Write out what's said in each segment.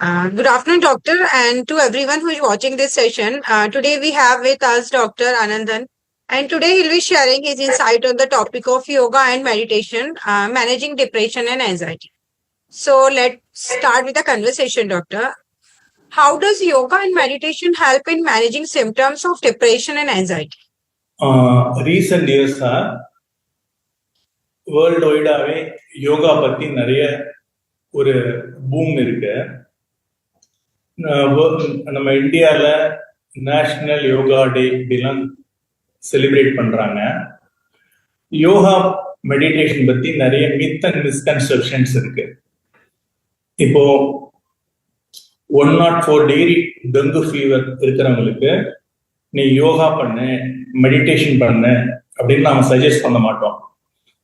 Uh, good afternoon, doctor, and to everyone who is watching this session. Uh, today we have with us Dr. Anandan, and today he'll be sharing his insight on the topic of yoga and meditation, uh, managing depression and anxiety. So let's start with the conversation, doctor. How does yoga and meditation help in managing symptoms of depression and anxiety? Recent இயர்ஸா world வைடாவே யோகா பத்தி நிறைய ஒரு boom இருக்கு அஹ் wo- நம்ம இந்தியாவில் national yoga டே இப்படிலாம் celebrate பண்ணுறாங்க யோகா மெடிடேஷன் பற்றி நிறைய மித் அண்ட் மிஸ்கன்செப்ஷன்ஸ் இருக்கு. இப்போ one nought four degree dengue fever இருக்கிறவங்களுக்கு நீ யோகா பண்ணு மெடிடேஷன் பண்ணு அப்படின்னு நாம சஜஸ்ட் பண்ண மாட்டோம்.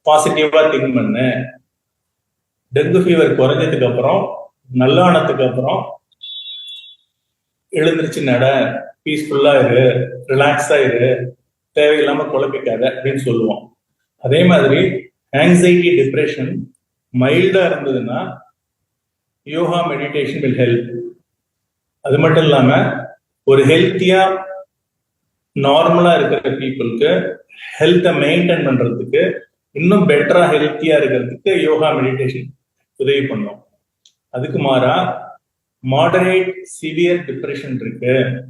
பாசிட்டிவா திங்க் பண்ணு. டெங்கு ஃபீவர் குறைஞ்சதுக்கு அப்புறம் நல்லானதுக்கு அப்புறம் எழுந்திருச்சு நட பீஸ்ஃபுல்லா இரு ரிலாக்ஸா இரு தேவையில்லாம குழப்பிக்காத அப்படின்னு சொல்லுவோம். அதே மாதிரி ஆங்ஸைட்டி டிப்ரெஷன் மைல்டா இருந்ததுன்னா யோகா மெடிடேஷன் வில் ஹெல்ப் அது மட்டும் இல்லாம ஒரு ஹெல்த்தியா நார்மலா இருக்கிற பீப்புளுக்கு ஹெல்த்தை மெயின்டைன் பண்றதுக்கு இன்னும் பெட்டரா ஹெல்த்தியா இருக்கிறதுக்கு யோகா மெடிடேஷன் உதவி பண்ணும். அதுக்கு மாறா மாடரேட் சிவியர் டிப்ரெஷன் இருக்கு.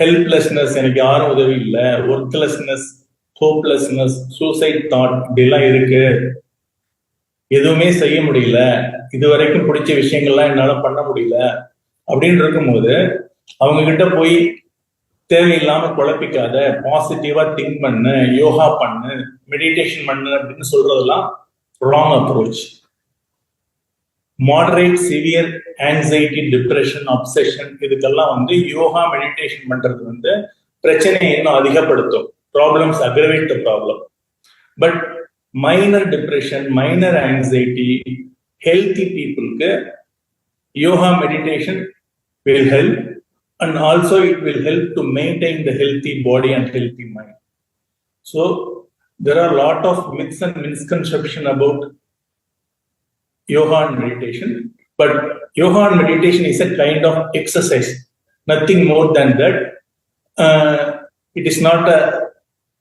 ஹெல்ப்லெஸ்னஸ் எனக்கு யாரும் உதவி இல்லை. ஒர்க்லெஸ்னஸ் ஹோப்லெஸ்னஸ் சூசைட் தாட் இப்படிலாம் இருக்கு. எதுவுமே செய்ய முடியல. இது வரைக்கும் பிடிச்ச விஷயங்கள்லாம் என்னால பண்ண முடியல. அப்படின்னு இருக்கும்போது அவங்க கிட்ட போய் தேவையில்லாம குழப்பிக்காத பாசிட்டிவா திங்க் பண்ணு யோகா பண்ணு மெடிடேஷன் பண்ணு அப்படின்னு சொல்றதெல்லாம் wrong approach moderate severe anxiety depression obsession இதுக்கெல்லாம் வந்து யோகா மெடிடேஷன் பண்றது வந்து பிரச்சனையை இன்னும் அதிகப்படுத்தும். Problems aggravate the problem but minor depression minor anxiety healthy பீப்புளுக்கு yoga meditation will help and also it will help to maintain the healthy body and healthy mind so there are lot of myths and and about and meditation. But and meditation is a kind of exercise. Nothing more than that. Uh, it is not a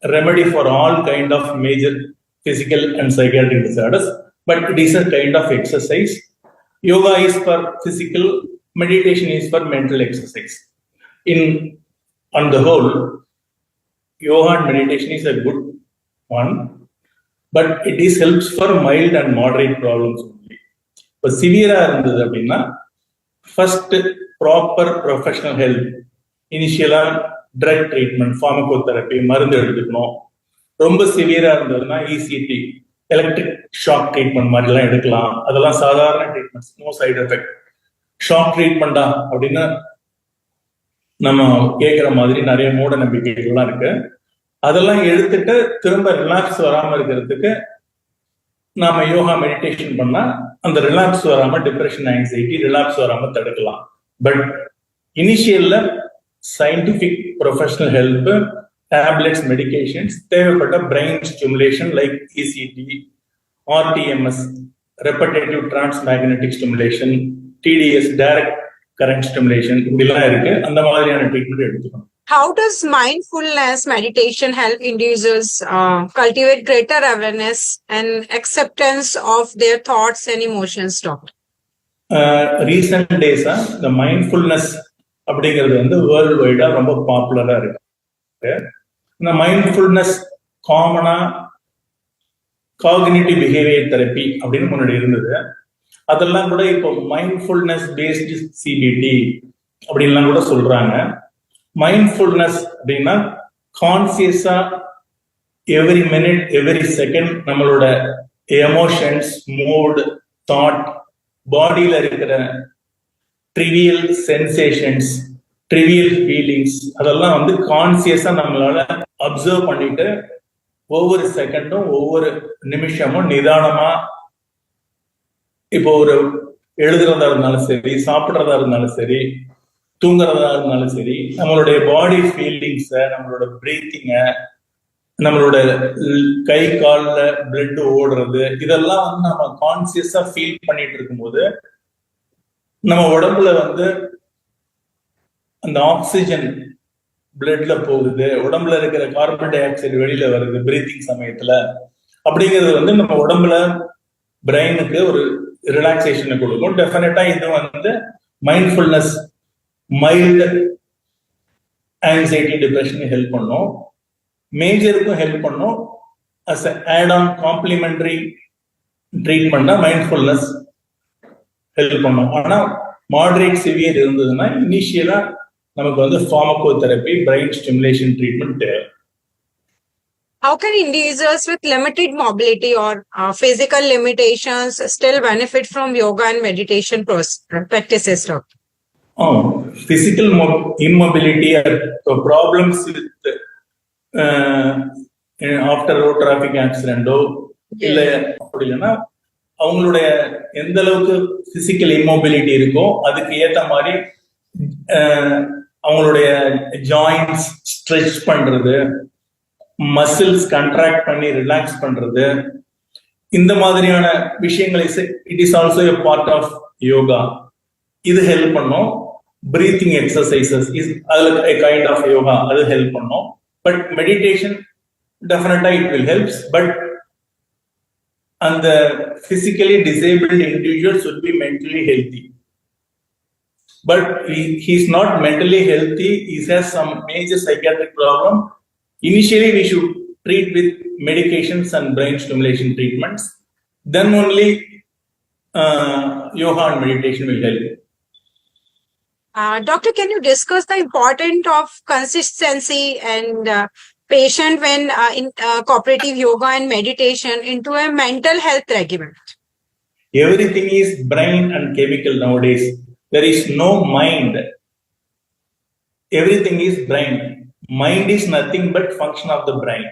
remedy for all kind of major physical and psychiatric disorders but it is a kind of exercise. Yoga is for physical meditation is for mental exercise. In on the whole and meditation is a good one but it is helps for mild and moderate problems இப்போ சிவியரா இருந்தது அப்படின்னா first proper professional health இனிஷியலா drug treatment pharmacotherapy மருந்து எடுத்துக்கணும். ரொம்ப சிவியரா இருந்ததுன்னா இசிடி எலக்ட்ரிக் ஷாக் ட்ரீட்மெண்ட் மாதிரிலாம் எடுக்கலாம். அதெல்லாம் சாதாரண treatments no side effect shock ட்ரீட்மெண்டா அப்படின்னு நம்ம கேட்குற மாதிரி நிறைய மூட நம்பிக்கைகள்லாம் இருக்கு. அதெல்லாம் எடுத்துட்டு திரும்ப ரிலாக்ஸ் வராம இருக்கிறதுக்கு நாம யோகா மெடிடேஷன் பண்ணா அந்த ரிலாக்ஸ் வராம டிப்ரெஷன் ஆங்ஸைட்டி ரிலாக்ஸ் வராம தடுக்கலாம். But இனிஷியல்ல scientific professional help tablets medications தேவைப்பட்ட brain stimulation like ECT RTMS repetitive trans magnetic stimulation TDS direct current stimulation இப்படிலாம் இருக்கு. அந்த மாதிரியான ட்ரீட்மெண்ட் எடுத்துக்கணும். How does mindfulness meditation help individuals uh, cultivate greater awareness and acceptance of their thoughts and emotions, doctor? Recent டேஸா இந்த mindfulness அப்படிங்கிறது வந்து world வைடா ரொம்ப பாப்புலரா இருக்கு. இந்த மைண்ட்ஃபுல்னஸ் காமனா காகினிட்டிவ் பிஹேவியர் தெரப்பி அப்படின்னு முன்னாடி இருந்தது. அதெல்லாம் கூட இப்போ மைண்ட்ஃபுல்னஸ் பேஸ்டு சிபிடி அப்படின்லாம் கூட சொல்றாங்க. மைண்ட்ஃபுல்னஸ் அப்படின்னா கான்சியஸா எவ்ரி மினிட் எவ்ரி செகண்ட் நம்மளோட எமோஷன்ஸ் மூட் தாட் பாடியில இருக்கிற ட்ரிவியல் சென்சேஷன்ஸ் ட்ரிவியல் ஃபீலிங்ஸ் அதெல்லாம் வந்து கான்சியஸா நம்மளால அப்சர்வ் பண்ணிட்டு ஒவ்வொரு செகண்டும் ஒவ்வொரு நிமிஷமும் நிதானமா இப்போ ஒரு எழுதுறதா இருந்தாலும் சரி சாப்பிட்றதா இருந்தாலும் சரி தூங்குறதா இருந்தாலும் சரி நம்மளுடைய பாடி ஃபீலிங்ஸ நம்மளோட பிரீத்திங்க நம்மளோட கை கால்ல பிளட் ஓடுறது இதெல்லாம் வந்து நம்ம கான்சியஸா ஃபீல் பண்ணிட்டு இருக்கும்போது நம்ம உடம்புல வந்து அந்த ஆக்சிஜன் பிளட்ல போகுது உடம்புல இருக்கிற கார்பன் டை ஆக்சைடு வெளியில வருது பிரீத்திங் சமயத்துல. அப்படிங்கிறது வந்து நம்ம உடம்புல பிரெயினுக்கு ஒரு ரிலாக்ஸேஷனை கொடுக்கும். டெஃபினட்டா இது வந்து மைண்ட்ஃபுல்னஸ் மைல்டு ஆங்ஸைட்டி டிப்ரெஷனுக்கு ஹெல்ப் பண்ணும். மேஜருக்கும் ஹெல்ப் பண்ணும். அஸ் ஆட் ஆன் காம்ப்ளிமெண்ட்ரி ட்ரீட்மெண்ட்னா மைண்ட்ஃபுல்னஸ் ஹெல்ப் பண்ணும். ஆனா மாடரேட் சிவியர் இருந்ததுன்னா இனிஷியலா நமக்கு வந்து pharmacotherapy brain stimulation treatment தேவை. How can individuals with limited mobility or uh, physical limitations still benefit from yoga and meditation pros- practices, doctor? Physical mo- immobility or problems with uh, after road traffic accident இல்ல அப்படி இல்லைன்னா அவங்களுடைய எந்த அளவுக்கு physical immobility இருக்கோ அதுக்கு ஏத்த மாதிரி அவங்களுடைய ஜாயின்ஸ் ஸ்ட்ரெச் பண்றது மசில்ஸ் கண்ட்ராக்ட் பண்ணி ரிலாக்ஸ் பண்றது இந்த மாதிரியான விஷயங்களை it is also a part of yoga இது ஹெல்ப் பண்ணும். பிரீத்திங் எக்ஸசைசஸ் இஸ் அதுல கைண்ட் ஆஃப் யோகா அது ஹெல்ப் பண்ணும் பட் மெடிடேஷன் டெஃபினட்டா இட் வில் ஹெல்ப்ஸ் பட் அந்த physically disabled individual should be mentally healthy but he, he's not mentally healthy he has some major psychiatric problem initially we should treat with medications and brain stimulation treatments then only uh, yoga and meditation will help Uh, doctor, can you discuss the importance of consistency and uh, patient when uh, in uh, cooperative yoga and meditation into a mental health regimen? everything is brain and chemical nowadays. There is no mind. Everything is brain. Mind is nothing but function of the brain.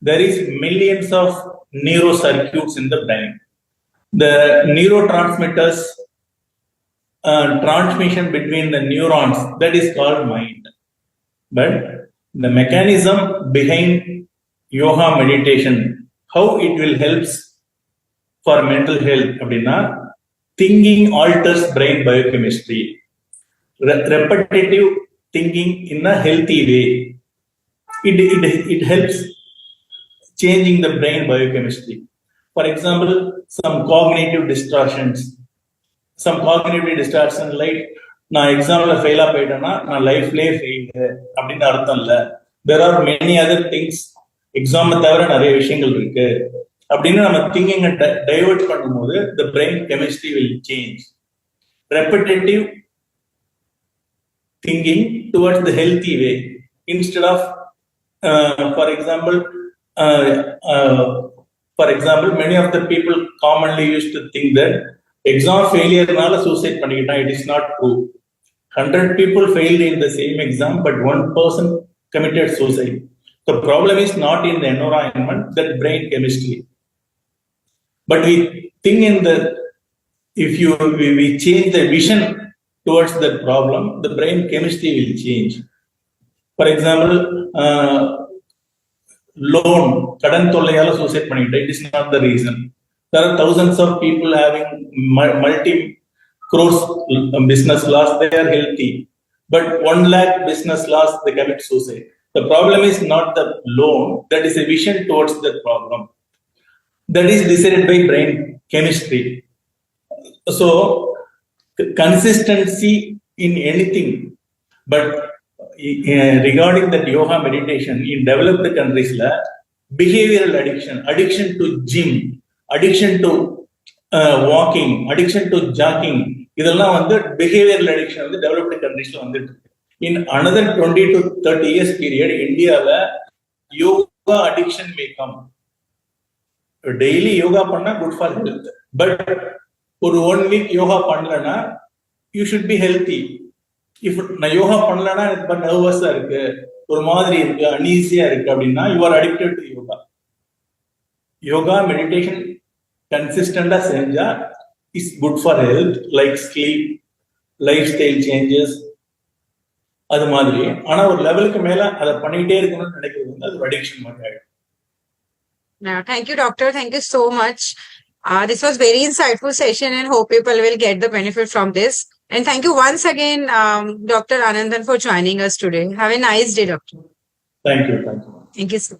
There is millions of neurocircuits in the brain. The neurotransmitters uh, transmission between the neurons that is called mind but the mechanism behind yoga meditation how it will helps for mental health அப்படின்னா thinking alters brain biochemistry Re- repetitive thinking in a healthy way it, it, it helps changing the brain biochemistry for example some cognitive Some some distortion distortion நான் எக்ஸாம்ல ஃபெயிலா போயிட்டேன்னா நான் லைஃப்லயே fail அப்படின்னு அர்த்தம் இல்லை. There are many other things எக்ஸாமை தவிர நிறைய விஷயங்கள் இருக்கு. அப்படின்னு நம்ம திங்கிங்க டைவர்ட் பண்ணும்போது the brain chemistry will change repetitive thinking towards the healthy way instead of for example for example many of the people commonly use to think that exam ஃபெயிலியர்னால suicide பண்ணிக்கிட்டான் it is not true hundred people failed in the same exam but one person committed suicide the problem is not in the environment that brain chemistry but we think in the if you we, we change the vision towards that problem the brain chemistry will change. For example uh, loan கடன் தொல்லையால suicide பண்ணிக்கிட்டேன் it is not the reason there are thousands of people having multi crores business loss they are healthy but one lakh business loss they commit suicide. The problem is not the loan that is a vision towards that problem. That is decided by brain chemistry. So, consistency in anything, but uh, regarding that yoga meditation in developed countries, la, behavioral addiction, addiction to gym, addiction to walking addiction to jogging இதெல்லாம் வந்து behavioural addiction வந்து developed கண்ட்ரீஸ்ல வந்துட்டு இருக்கு. In another twenty to thirty years period இந்தியாவில் yoga addiction may come daily yoga பண்ணா good for health but ஒரு one week yoga பண்ணலன்னா you should be healthy if நான் யோகா பண்ணலன்னா எனக்கு ரொம்ப நர்வஸா இருக்கு. ஒரு மாதிரி இருக்கு அன்ஈஸியா இருக்கு அப்படின்னா you are addicted to yoga yoga meditation கன்சிஸ்டண்டா செஞ்சா is good for health like sleep lifestyle changes அது மாதிரி ஆனா ஒரு லெவலுக்கு மேல அதை பண்ணிக்கிட்டே இருக்கணும்னு நினைக்கிறது வந்து அது அடிக்ஷன் மாதிரி ஆயிடும் Yeah, thank you, doctor. Thank you so much. Uh, this was very insightful session and hope people will get the benefit from this. And thank you once again, um, Dr. Anandan for joining us today. Have a nice day, doctor. Thank you thank you Thank you, sir.